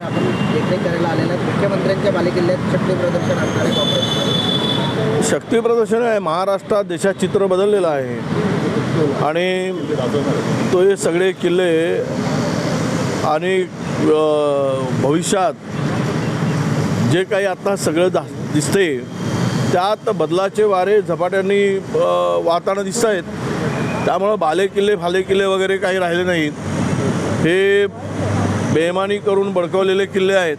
आपण देखरेख करायला आलेल्या आहेत. मुख्यमंत्र्यांच्या बालेकिल्ल्यात शक्ती प्रदर्शन असणार आहे काँग्रेस. शक्ती प्रदर्शन आहे महाराष्ट्रात देशात चित्र बदललेलं आहे. आणि तो हे सगळे किल्ले आणि भविष्यात जे काही आता सगळं दा दिसते त्यात बदलाचे वारे झपाट्याने वाहताना दिसत आहेत त्यामुळं बालेकिल्ले फालेकिल्ले वगैरे काही राहिले नाहीत. हे बेमानी करून बळकवलेले किल्ले आहेत.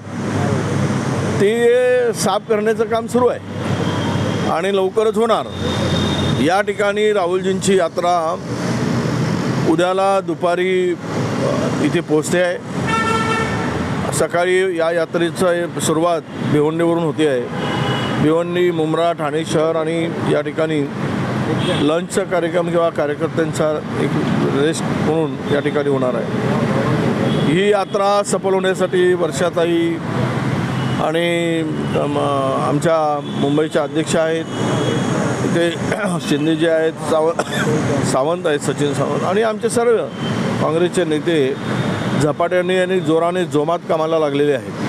ते साफ करण्याचं काम सुरू आहे. आणि लवकरच होणार. या ठिकाणी राहुलजींची यात्रा उद्याला दुपारी इथे पोचते आहे. सकाळी या यात्रेचं सुरुवात भिवंडीवरून होते आहे. भिवंडी मुंब्रा ठाणे शहर आणि या ठिकाणी लंचचा कार्यक्रम किंवा कार्यकर्त्यांचा एक रेस्ट म्हणून या ठिकाणी होणार आहे. ही यात्रा सफल होण्यासाठी वर्षाताई आणि आमच्या मुंबईच्या अध्यक्ष आहेत. ते शिंदे जे आहेत साव सावंत आहेत सचिन सावंत आणि आमचे सर्व काँग्रेसचे नेते झपाट्याने आणि जोराने जोमात कामाला लागलेले आहेत.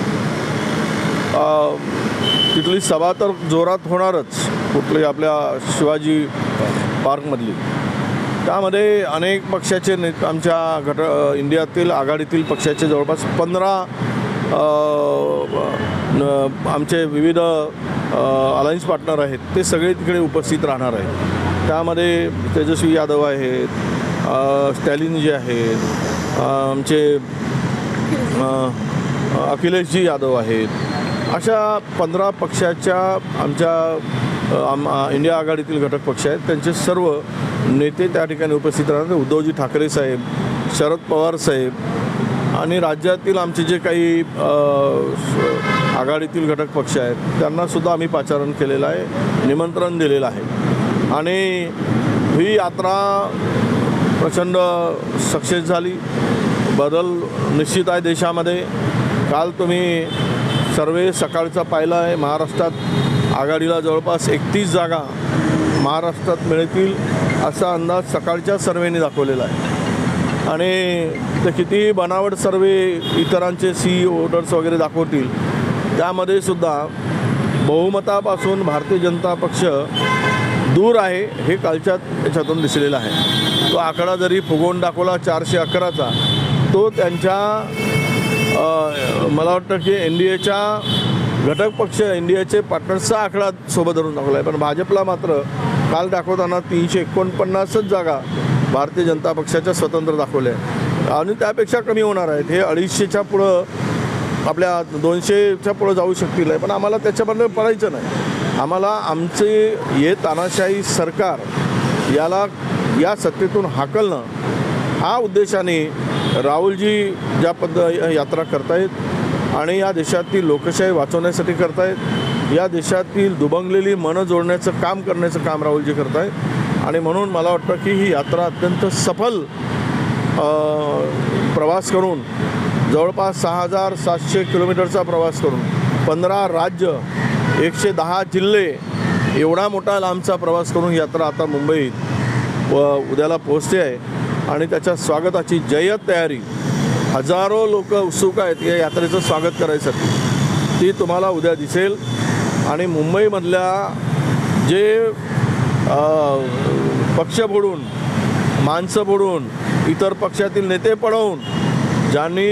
तिथली सभा तर जोरात होणारच कुठली आपल्या शिवाजी पार्कमधली. त्यामध्ये अनेक पक्षाचे ने आमच्या गट इंडियातील आघाडीतील पक्षाचे जवळपास पंधरा आमचे विविध अलायन्स पार्टनर आहेत ते सगळे तिकडे उपस्थित राहणार आहेत. त्यामध्ये तेजस्वी यादव आहेत स्टॅलिन जे आहेत आमचे अखिलेशजी यादव आहेत. अशा पंधरा पक्षाच्या आमच्या आम इंडिया आघाडीतील घटक पक्ष आहेत. त्यांचे सर्व नेते त्या ठिकाणी उपस्थित राहणार. उद्धवजी ठाकरे साहेब शरद पवार साहेब आणि राज्यातील आमचे जे काही आघाडीतील घटक पक्ष आहेत त्यांनासुद्धा आम्ही पाचारण केलेलं आहे निमंत्रण दिलेलं आहे. आणि ही यात्रा प्रचंड सक्सेस झाली. बदल निश्चित आहे देशामध्ये. काल तुम्ही सर्वे सकाळचा पाहिला आहे. महाराष्ट्रात आघाडीला जवळपास एकतीस जागा महाराष्ट्रात मिळतील असा अंदाज सकाळच्या सर्वेने दाखवलेला आहे. आणि ते किती बनावट सर्वे इतरांचे सी ओटर्स वगैरे दाखवतील त्यामध्ये सुद्धा बहुमतापासून भारतीय जनता पक्ष दूर आहे हे कालच्या याच्यातून दिसलेलं आहे. तो आकडा जरी फुगवून दाखवला चारशे अकराचा तो त्यांच्या मला वाटतं की एन डी एच्या घटक पक्ष एन डी एचे पार्टनर्सचा आकडा सोबत धरून दाखवला आहे. पण भाजपला मात्र काल दाखवताना तीनशे एकोणपन्नासच जागा भारतीय जनता पक्षाच्या स्वतंत्र दाखवल्या आणि त्यापेक्षा कमी होणार आहेत. हे अडीचशेच्या पुढं आपल्या दोनशेच्या पुढं जाऊ शकतील आहे पण आम्हाला त्याच्याबद्दल पडायचं नाही. आम्हाला आमचे हे तानाशाही सरकार याला या सत्तेतून हाकलणं हा उद्देशाने राहुलजी ज्या पद्ध यात्रा करतायत आणि या देशातील लोकशाही वाचवण्यासाठी करतायत. या देशातील दुबंगलेली मनं जोडण्याचं काम करण्याचं काम राहुलजी करतायत. आणि म्हणून मला वाटतं की ही यात्रा अत्यंत सफल प्रवास करून जवळपास सहा हजार सातशे किलोमीटरचा प्रवास करून पंधरा राज्य एकशे दहा जिल्हे एवढा मोठा लांबचा प्रवास करून यात्रा आता मुंबईत व उद्याला पोहोचते आहे. आणि त्याच्या स्वागताची जय्यत तयारी हजारो लोक उत्सुक आहेत या यात्रेचं स्वागत करायसाठी ती तुम्हाला उद्या दिसेल. आणि मुंबईमधल्या जे पक्ष बुडून माणसं बुडून इतर पक्षातील नेते पळवून ज्यांनी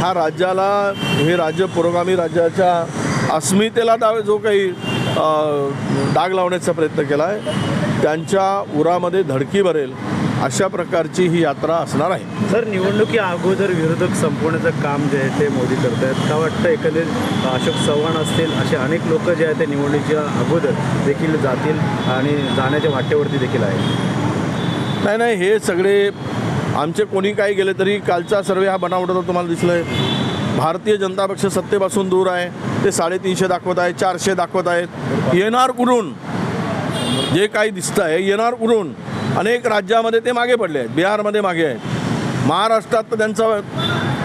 हा राज्याला हे राज्य पुरोगामी राज्याच्या अस्मितेला डाव जो काही डाग लावण्याचा प्रयत्न केला आहे त्यांच्या उरामध्ये धडकी भरेल. अशा प्रकारची ही यात्रा असणार आहे. सर निवडणुकी अगोदर विरोधक संपवण्याचं काम जे आहे ते मोदी करत आहेत का वाटतं एकंदरीत अशोक चव्हाण असतील असे अनेक लोक जे आहेत ते निवडणुकीच्या अगोदर देखील जातील आणि जाण्याच्या वाटेवरती देखील आहेत? नाही नाही हे सगळे आमचे कोणी काही गेले तरी कालचा सर्वे हा बनावटाचा तुम्हाला दिसला आहे भारतीय जनता पक्ष सत्तेपासून दूर आहे. ते साडेतीनशे दाखवत आहे चारशे दाखवत आहेत. येणार कुठून? जे काही दिसतं आहे येणार कुठून? अनेक राज्यामध्ये ते मागे पडले आहेत. बिहारमध्ये मागे आहेत. महाराष्ट्रात तर त्यांचा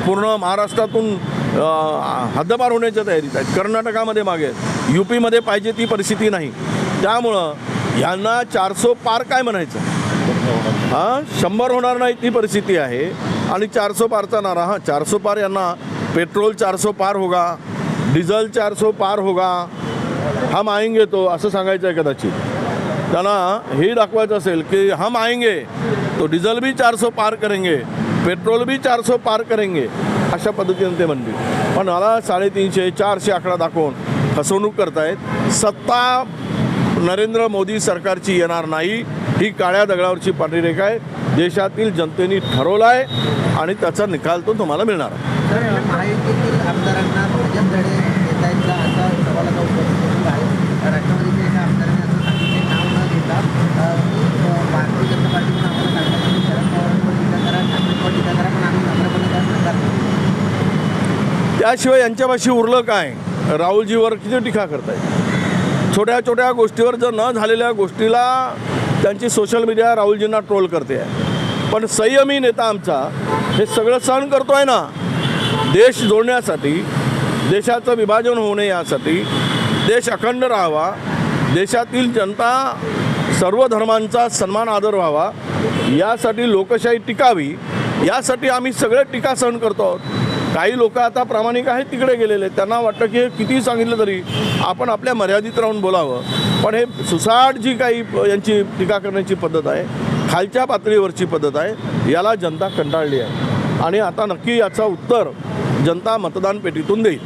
पूर्ण महाराष्ट्रातून हद्दपार होण्याच्या तयारीत आहेत. कर्नाटकामध्ये मागे आहेत. यू पीमध्ये पाहिजे ती परिस्थिती नाही. त्यामुळं यांना चारसो पार काय म्हणायचं? हां शंभर होणार नाही ती परिस्थिती आहे. आणि चारसो पारचा नारा हां चारसो पार यांना पेट्रोल चारसो पार होगा डिझेल चारसो पार होगा. हम आएंगे तो असं सांगायचं आहे कदाचित. त्यांना हे दाखवायचं असेल की हम आएंगे तो डिझेल बी चार सौ पार करेंगे पेट्रोल बी चार सौ पार करेंगे अशा पद्धतीने ते म्हणतील. पण मला साडेतीनशे चारशे आकडा दाखवून फसवणूक करतायत. सत्ता नरेंद्र मोदी सरकारची येणार नाही ही काळ्या दगडावरची पांढरी रेखा आहे. देशातील जनतेने ठरवलं आहे आणि त्याचा निकाल तो तुम्हाला मिळणार आहे तर महायुतीतील आमदारांना भाजप धडे देता येईल का असा सवालाचा उपस्थित आहे राष्ट्रवादीच्या एका आमदाराने असं सांगितले नाव न घेता अ, की अ, भारतीय जनता पार्टीतून आम्हाला काढण्यात आलं. शरद पवारांवर टीका करा ठाकरेंवर टीका करा पण आम्ही नम्रपणे त्या स्वीकारतो त्याशिवाय यांच्यापाशी उरलं काय? राहुलजीवर किती टीका करतायत छोट्या छोट्या गोष्टीवर जर न झालेल्या गोष्टीला त्यांची सोशल मीडिया राहुलजींना ट्रोल करते आहे. पण संयमी नेता आमचा हे सगळं सहन करतो आहे ना? देश जोडण्यासाठी देशाचं विभाजन होऊ नये यासाठी देश अखंड राहावा देशातील जनता सर्व धर्मांचा सन्मान आदर व्हावा यासाठी लोकशाही टिकावी यासाठी आम्ही सगळे टीका सहन करतो आहोत. काही लोक आता प्रामाणिक आहेत तिकडे गेलेले आहेत. त्यांना वाटतं की हे किती सांगितलं तरी आपण आपल्या मर्यादित राहून बोलावं. पण हे सुसाट जी काही यांची टीका करण्याची पद्धत आहे खालच्या पातळीवरची पद्धत आहे याला जनता कंटाळली आहे. आणि आता नक्की याचं उत्तर जनता मतदान पेटीतून देईल.